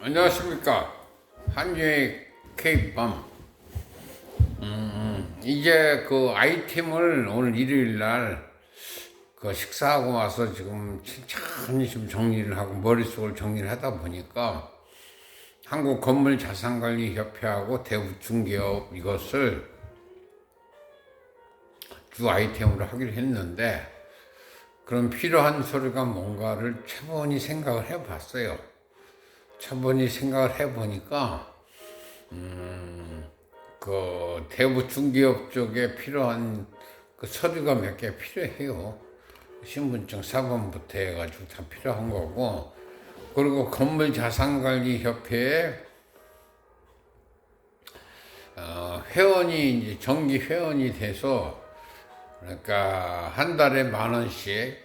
안녕하십니까. 한주의 케이밤. 음, 이제 그 아이템을 오늘 일요일 날 그 식사하고 와서 지금 천천히 좀 정리를 하고 머릿속을 정리를 하다 보니까 한국 건물 자산관리 협회하고 대우 중개업 이것을 주 아이템으로 하기로 했는데 그런 필요한 서류가 뭔가를 차분히 생각을 해봤어요. 차분히 생각을 해보니까 음, 그 대부 중개업 쪽에 필요한 그 서류가 몇 개 필요해요. 신분증 사본부터 해가지고 다 필요한 거고 그리고 건물자산관리협회에 어, 회원이 이제 정기 회원이 돼서 그러니까 한 달에 만 원씩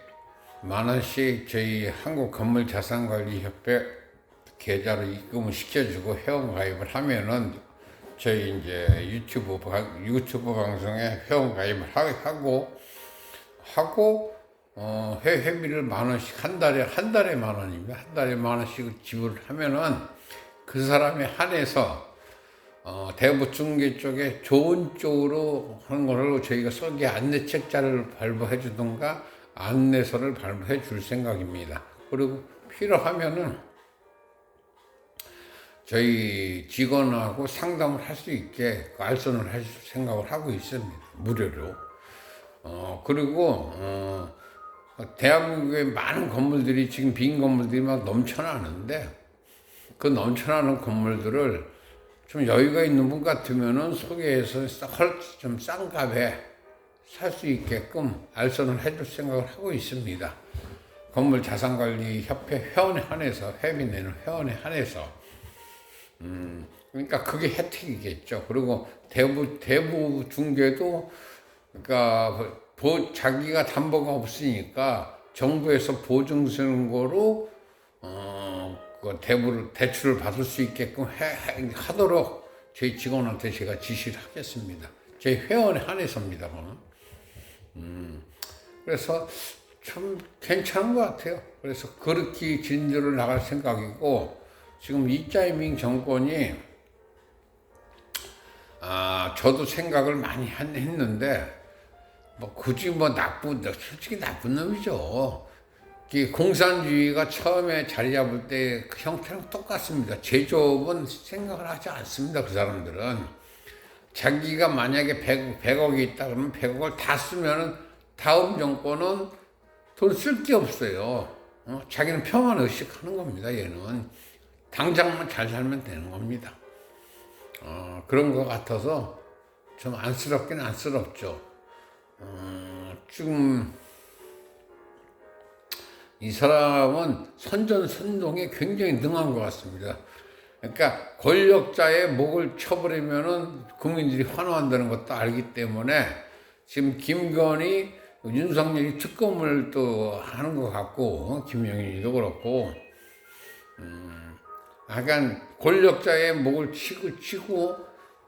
만 원씩 저희 한국 건물자산관리협회 계좌로 입금을 시켜주고 회원 가입을 하면은 저희 이제 유튜브 방- 유튜브 방송에 회원 가입을 하- 하고 하고 어, 회 회비를 만 원씩 한 달에 한 달에 만 원입니다. 한 달에 만 원씩 지불을 하면은 그 사람에 한해서 어, 대부 중개 쪽에 좋은 쪽으로 하는 거를 저희가 서기 안내 책자를 발부해 주던가 안내서를 발부해 줄 생각입니다. 그리고 필요하면은 저희 직원하고 상담을 할 수 있게 알선을 할 생각을 하고 있습니다. 무료로. 어, 그리고, 어, 대한민국의 많은 건물들이 지금 빈 건물들이 막 넘쳐나는데 그 넘쳐나는 건물들을 좀 여유가 있는 분 같으면은 소개해서 좀싼 값에 살 수 있게끔 알선을 해줄 생각을 하고 있습니다. 건물 자산관리 협회 회원에 한해서 회비 내는 회원에 한해서 음, 그러니까 그게 혜택이겠죠. 그리고 대부 대부 중개도 그러니까 보, 자기가 담보가 없으니까 정부에서 보증 쓰는 거로 어, 그 대부를 대출을 받을 수 있게끔 해, 해- 하도록 저희 직원한테 제가 지시를 하겠습니다. 저희 회원에 한해서입니다, 그거는. 음, 그래서 참 괜찮은 것 같아요. 그래서 그렇게 진도를 나갈 생각이고 지금 이자이밍 정권이 아 저도 생각을 많이 한- 했는데 뭐 굳이 뭐 나쁜 솔직히 나쁜 놈이죠. 이 공산주의가 처음에 자리 잡을 때그 형태랑 똑같습니다. 제조업은 생각을 하지 않습니다. 그 사람들은 자기가 만약에 100, 100 억이 있다 그러면 100억을 다 쓰면은 다음 정권은 돈 쓸 게 없어요. 어? 자기는 평안 의식하는 겁니다. 얘는 당장만 잘 살면 되는 겁니다. 어, 그런 것 같아서 좀 안쓰럽긴 안쓰럽죠. 어, 지금 이 사람은 선전 선동에 굉장히 능한 것 같습니다. 그러니까 권력자의 목을 쳐버리면은 국민들이 환호한다는 것도 알기 때문에 지금 김건희, 윤석열이 특검을 또 하는 것 같고 어, 김영인이도 그렇고 음, 약간 권력자의 목을 치고 치고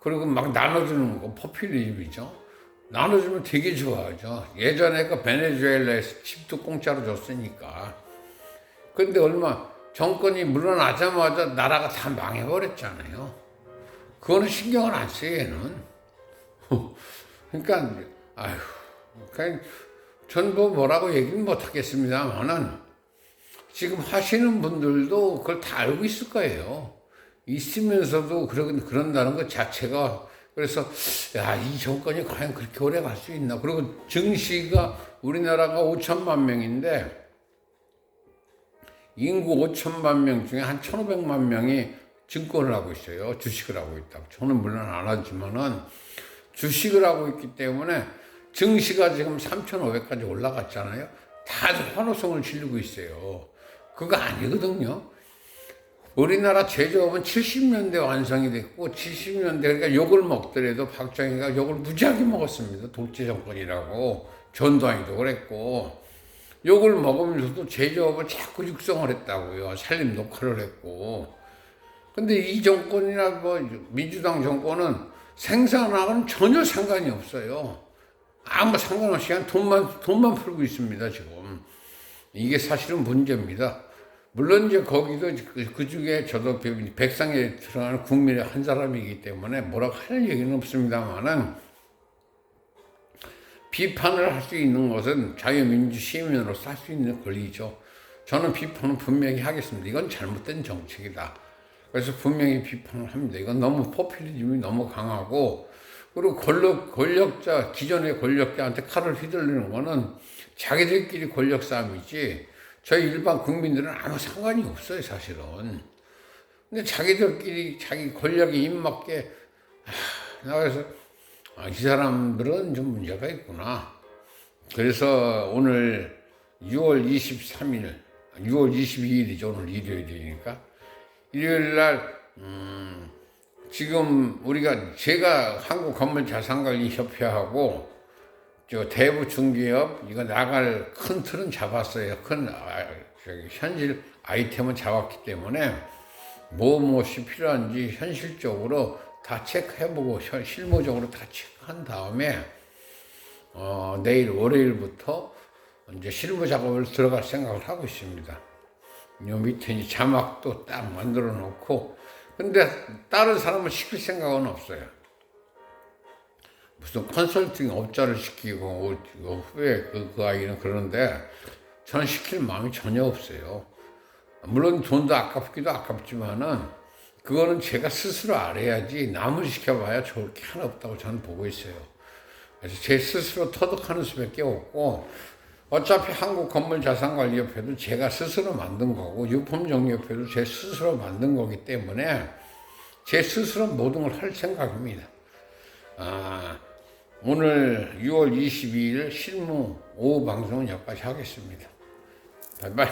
그리고 막 나눠주는 거 포퓰리즘이죠. 나눠주면 되게 좋아하죠. 예전에 그 베네수엘라에서 칩도 공짜로 줬으니까. 근데 얼마 정권이 물러나자마자 나라가 다 망해버렸잖아요. 그거는 신경을 안 써요, 얘는. 그러니까, 아휴, 그냥 전뭐 뭐라고 얘기는 못 하겠습니다만은 지금 하시는 분들도 그걸 다 알고 있을 거예요. 있으면서도 그런, 그런다는 것 자체가 그래서 야, 이 정권이 과연 그렇게 오래 갈 수 있나. 그리고 증시가 우리나라가 5천만 명인데 인구 5천만 명 중에 한 1,500만 명이 증권을 하고 있어요. 주식을 하고 있다고. 저는 물론 안 하지만은 주식을 하고 있기 때문에 증시가 지금 3,500까지 올라갔잖아요. 다들 환호성을 지르고 있어요. 그거 아니거든요. 우리나라 제조업은 70년대 완성이 됐고 70년대 그러니까 욕을 먹더라도 박정희가 욕을 무지하게 먹었습니다. 독재 정권이라고 전두환이도 그랬고 욕을 먹으면서도 제조업을 자꾸 육성을 했다고요. 살림 녹화를 했고 근데 이 정권이나 뭐 민주당 정권은 생산하고는 전혀 상관이 없어요. 아무 상관없이 그냥 돈만 돈만 풀고 있습니다 지금. 이게 사실은 문제입니다. 물론 이제 거기도 그, 그 중에 저도 백상에 들어가는 국민의 한 사람이기 때문에 뭐라고 할 얘기는 없습니다만은 비판을 할 수 있는 것은 자유민주 시민으로서 할 수 있는 권리죠. 저는 비판은 분명히 하겠습니다. 이건 잘못된 정책이다. 그래서 분명히 비판을 합니다. 이건 너무 포퓰리즘이 너무 강하고 그리고 권력, 권력자, 기존의 권력자한테 칼을 휘둘리는 거는 자기들끼리 권력 싸움이지 저희 일반 국민들은 아무 상관이 없어요, 사실은. 근데 자기들끼리 자기 권력에 입맞게 하, 나가서 아, 이 사람들은 좀 문제가 있구나. 그래서 오늘 6월 23일, 6월 22일이죠. 오늘 일요일이니까. 일요일 날, 음, 지금 우리가 제가 한국 건물 자산관리 협회하고 저 대부 중개업 이거 나갈 큰 틀은 잡았어요. 큰 아, 저기 현실 아이템은 잡았기 때문에 뭐 무엇이 필요한지 현실적으로 다 체크해보고 현- 실무적으로 다 체크한 다음에 어, 내일 월요일부터 이제 실무 작업을 들어갈 생각을 하고 있습니다. 요 밑에 이 자막도 딱 만들어 놓고 근데 다른 사람을 시킬 생각은 없어요. 무슨 컨설팅 업자를 시키고 어, 후에 그, 그 아이는 그러는데 저는 시킬 마음이 전혀 없어요. 물론 돈도 아깝기도 아깝지만은 그거는 제가 스스로 알아야지 남을 시켜봐야 좋을 게 하나 없다고 저는 보고 있어요. 그래서 제 스스로 터득하는 수밖에 없고 어차피 한국 건물 자산 관리 협회도 제가 스스로 만든 거고 유품 정리 협회도 제 스스로 만든 거기 때문에 제 스스로 모든 걸 할 생각입니다. 아, 오늘 6월 22일 실무 오후 방송은 여기까지 하겠습니다. 바이바이.